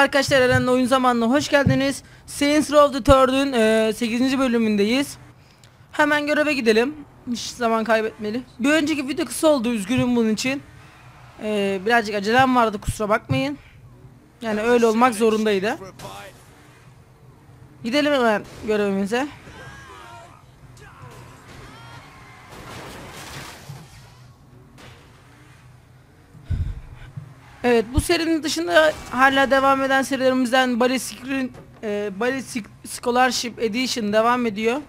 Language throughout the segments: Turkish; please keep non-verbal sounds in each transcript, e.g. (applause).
arkadaşlar Eren'le oyun zamanına hoş geldiniz. Saints Row the Third'ün e, 8. bölümündeyiz. Hemen göreve gidelim. Hiç zaman kaybetmeli. Bir önceki video kısa oldu üzgünüm bunun için. E, birazcık acelem vardı kusura bakmayın. Yani öyle olmak zorundaydı. Gidelim hemen görevimize. Evet bu serinin dışında hala devam eden serilerimizden Ballistic, e, Ballistic Scholarship Edition devam ediyor.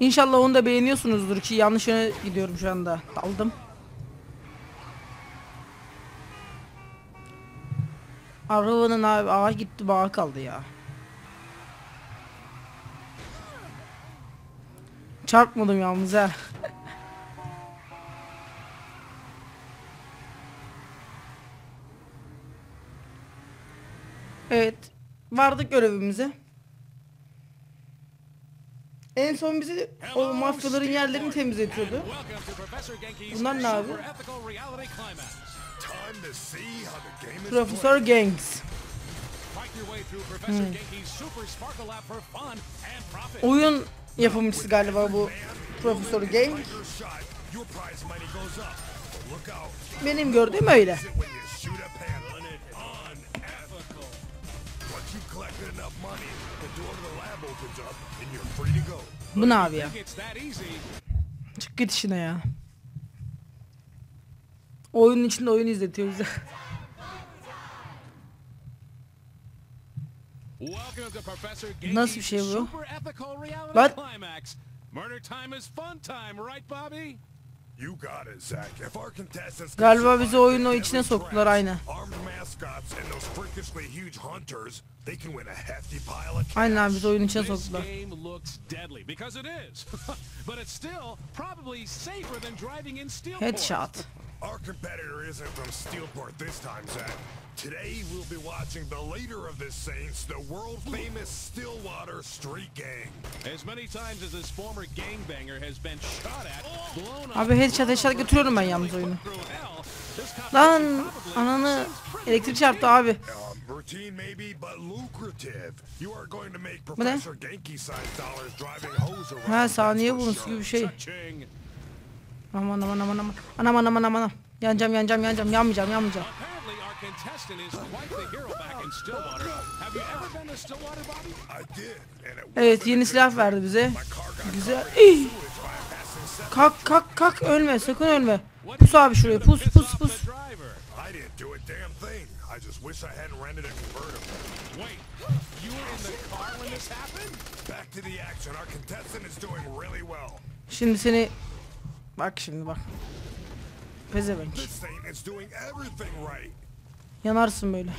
İnşallah onu da beğeniyorsunuzdur ki yanlış yöne gidiyorum şu anda. Daldım. Arabanın abi ağa gitti bağa kaldı ya. Çarpmadım yalnız ha. Evet. Vardık görevimize. En son bizi o mafyaların yerlerini temizletiyordu. Bunlar ne abi? Profesör Gangs. Oyun yapımcısı galiba bu Profesör Gang. Benim gördüğüm öyle. Bu ne abi ya? Çık git işine ya. Oyunun içinde oyun izletiyor bize. (laughs) Nasıl bir şey bu? Lan. Murder time is fun time, right Bobby? You got it, Zach. If our contestants can Galiba bizi oyunun o deadly içine soktular aynı. Armed mascots and those freakishly huge hunters, they can win a hefty pile of cash. Aynen abi bizi oyunun içine soktular. game looks deadly because it is. (laughs) but it's still probably safer than driving in Steelport. Headshot. Our competitor isn't from Steelport this time, Zach. Today we'll be watching the leader of the Saints, the world famous Stillwater Street Gang. As many times as this former gangbanger has been shot at, blown up, Abi headshot headshot götürüyorum ben yalnız oyunu. Lan ananı elektrik çarptı abi. Um, routine maybe, but lucrative. You are going to make ne? Professor Genki-sized dollars driving hose around. Ha saniye bonus gibi bir şey. Aman aman aman aman. Anam anam anam anam. Yanacağım yanacağım yanacağım yanmayacağım yanmayacağım. Apparently, our contestant is quite the hero back in Stillwater. Have you ever been to Stillwater, Bobby? I did, and it Evet yeni silah verdi bize. Güzel. set. Kalk kalk kalk ölme sakın ölme. Pus abi şuraya pus pus pus. Şimdi seni bak şimdi bak. Pezevenk. Yanarsın böyle.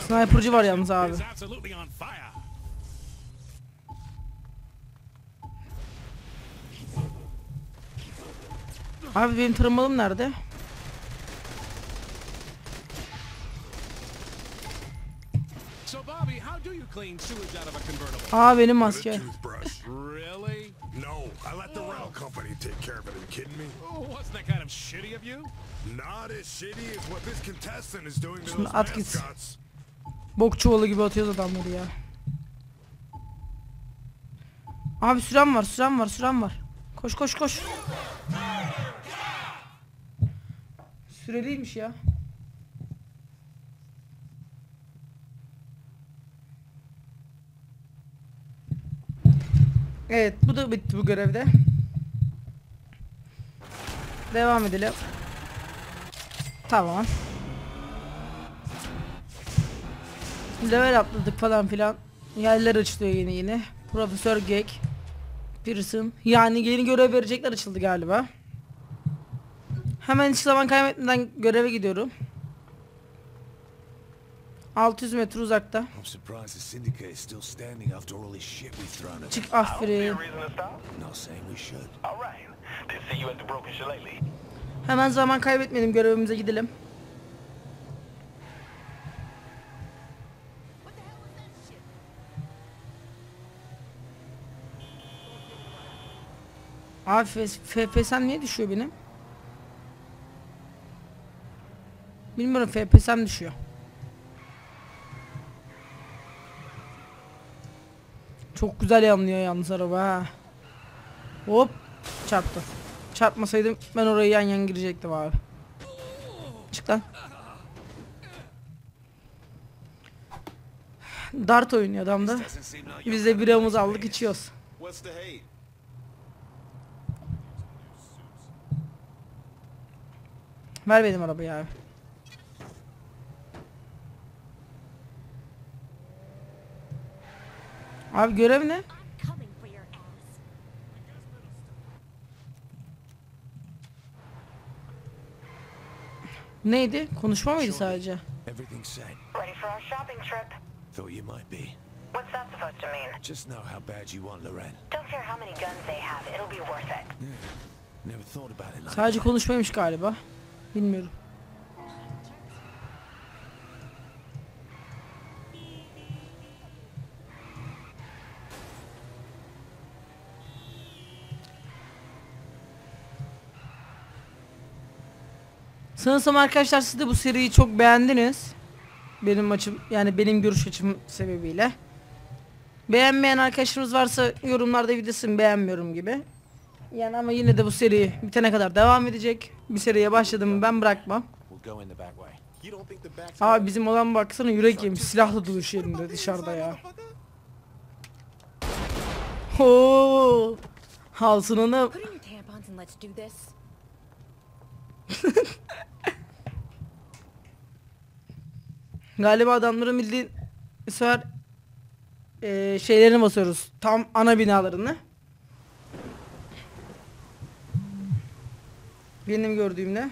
Sniper'cı var yalnız abi. Abi benim tırmalım nerede? Aa benim maske. (laughs) No, I let the rental company take care of it. Are you kidding me? Oh, wasn't that kind of shitty of you? Not as shitty as what this contestant is doing to Şunu those at gitsin. mascots. Bok çuvalı gibi atıyoruz adamları ya. Abi sürem var, sürem var, sürem var. Koş koş koş. Süreliymiş ya. Evet, bu da bitti bu görevde. Devam edelim. Tamam. Level atladık falan filan. Yerler açılıyor yeni yeni. Profesör Gek. Pearson. Yani yeni görev verecekler açıldı galiba. Hemen hiç zaman kaybetmeden göreve gidiyorum. 600 metre uzakta. Çık aferin. Hemen zaman kaybetmeyelim görevimize gidelim. Abi FPS'm niye düşüyor benim? Bilmiyorum FPS'm düşüyor. Çok güzel yanlıyor yalnız araba ha. Hop çarptı. Çarpmasaydım ben oraya yan yan girecektim abi. Çık lan. Dart oynuyor adam da. Doesn't seem like Biz de biramızı aldık içiyoruz. Ver benim arabayı abi. Abi görev ne? Neydi? Konuşma mıydı sadece? Everything's set. Ready for our shopping trip? Thought you might be. What's that supposed to mean? Just know how bad you want Loren. Don't care how many guns they have, it'll be worth it. Never thought about it like Sadece konuşmaymış galiba. Bilmiyorum. Sanırsam arkadaşlar siz de bu seriyi çok beğendiniz. Benim açım yani benim görüş açım sebebiyle. Beğenmeyen arkadaşlarımız varsa yorumlarda videosunu beğenmiyorum gibi. Yani ama yine de bu seri bitene kadar devam edecek. Bir seriye başladım ben bırakmam. Abi bizim olan baksana yürek yemiş silahla doluş yerinde dışarıda ya. Oo. Halsın onu. (laughs) Galiba adamların bildiğin bu sefer eee şeylerini basıyoruz. Tam ana binalarını. Benim gördüğümde.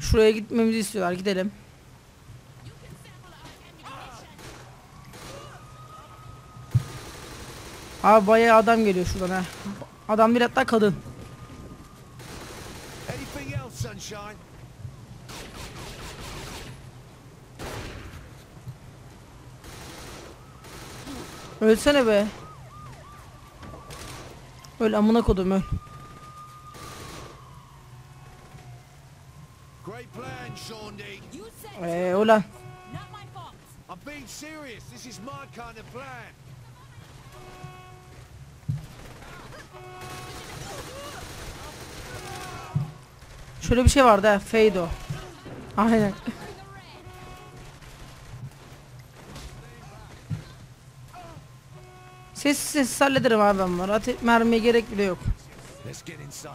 Şuraya gitmemizi istiyorlar. Gidelim. Abi bayağı adam geliyor şuradan ha. Adam bir hatta kadın. Ölsene be. Öl amına kodum öl. Eee ulan. Şöyle bir şey vardı ha. Fade o. Aynen. Sessiz sessiz hallederim abi ben. Ate mermiye gerek bile yok. Let's get inside.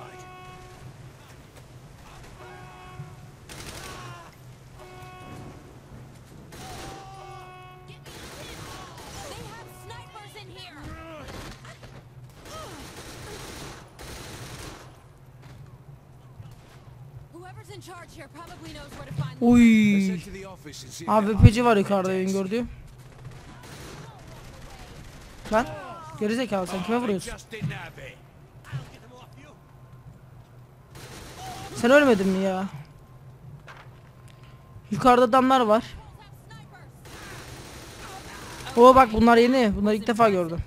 They're öpücü var yukarıda decks. gördüğüm. Lan. Gerizekalı sen kime vuruyorsun? Sen ölmedin mi ya? Yukarıda adamlar var. Oo bak bunlar yeni. Bunları ilk defa gördüm.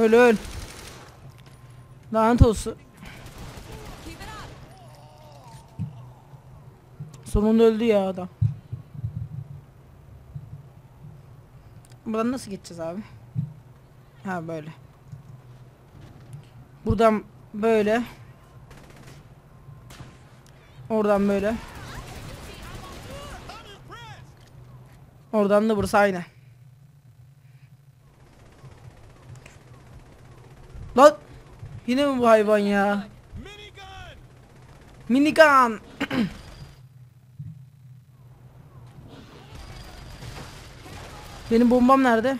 Öl öl. Lanet olsun. Sonunda öldü ya adam. Buradan nasıl geçeceğiz abi? Ha böyle. Buradan böyle. Oradan böyle. Oradan da burası aynı. Lan! Yine mi bu hayvan ya? Minigun! (clears throat) Benim bombam nerede?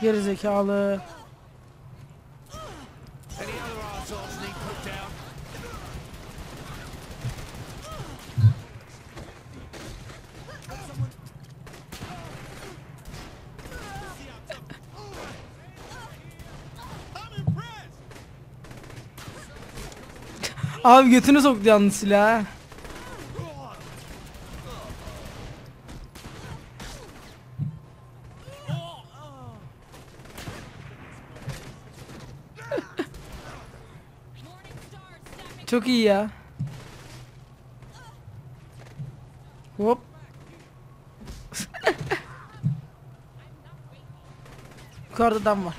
Geri Abi götünü soktu yalnız silah. (laughs) Çok iyi ya. Hop. (laughs) Yukarıda adam var.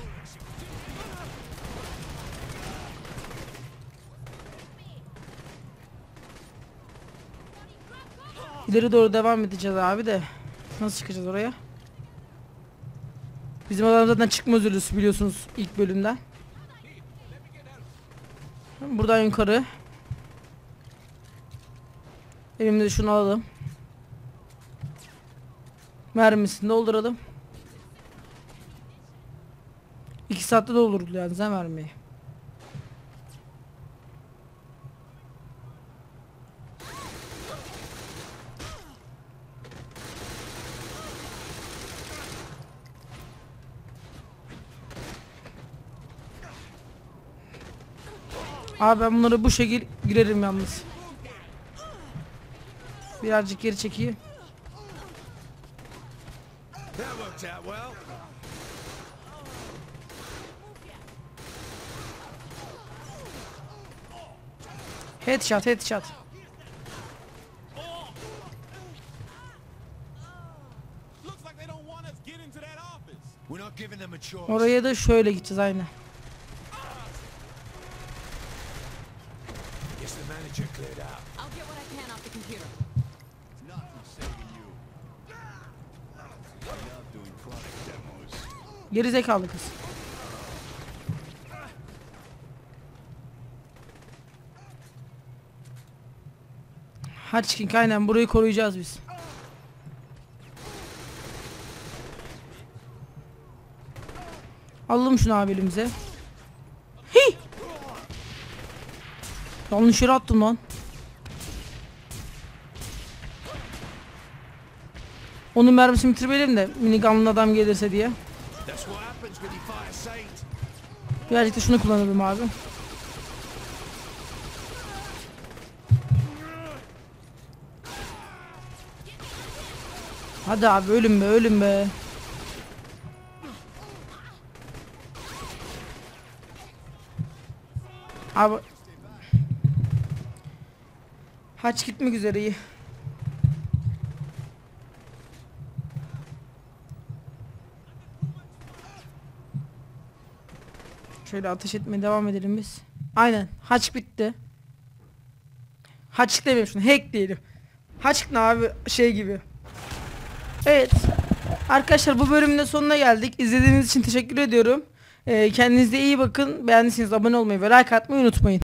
İleri doğru devam edeceğiz abi de. Nasıl çıkacağız oraya? Bizim adam zaten çıkma özürlüsü biliyorsunuz ilk bölümden. Buradan yukarı. Elimde şunu alalım. Mermisini dolduralım. 2 saatte doldurdu yani mermiyi. Abi ben bunları bu şekil girerim yalnız. Birazcık geri çekeyim. Headshot headshot. Oraya da şöyle gideceğiz aynı. Guess the manager cleared out. I'll get what I can off the computer. Nothing saving you. I love doing product demos. Geri zekalı kız. Hatchking aynen burayı koruyacağız biz. Alalım şunu abi elimize. Hi! Yanlış yere attım lan. Onun mermisini bitirmeyelim de minigunlu adam gelirse diye. Birazcık da şunu kullanalım abi. Hadi abi ölüm be ölüm be. Abi Haç gitmek üzere iyi. Şöyle ateş etmeye devam edelim biz. Aynen. Haç bitti. Haç demiyorum şunu. Hack diyelim. Haç ne abi şey gibi. Evet. Arkadaşlar bu bölümün de sonuna geldik. İzlediğiniz için teşekkür ediyorum. Ee, kendinize iyi bakın. Beğendiyseniz abone olmayı ve like atmayı unutmayın.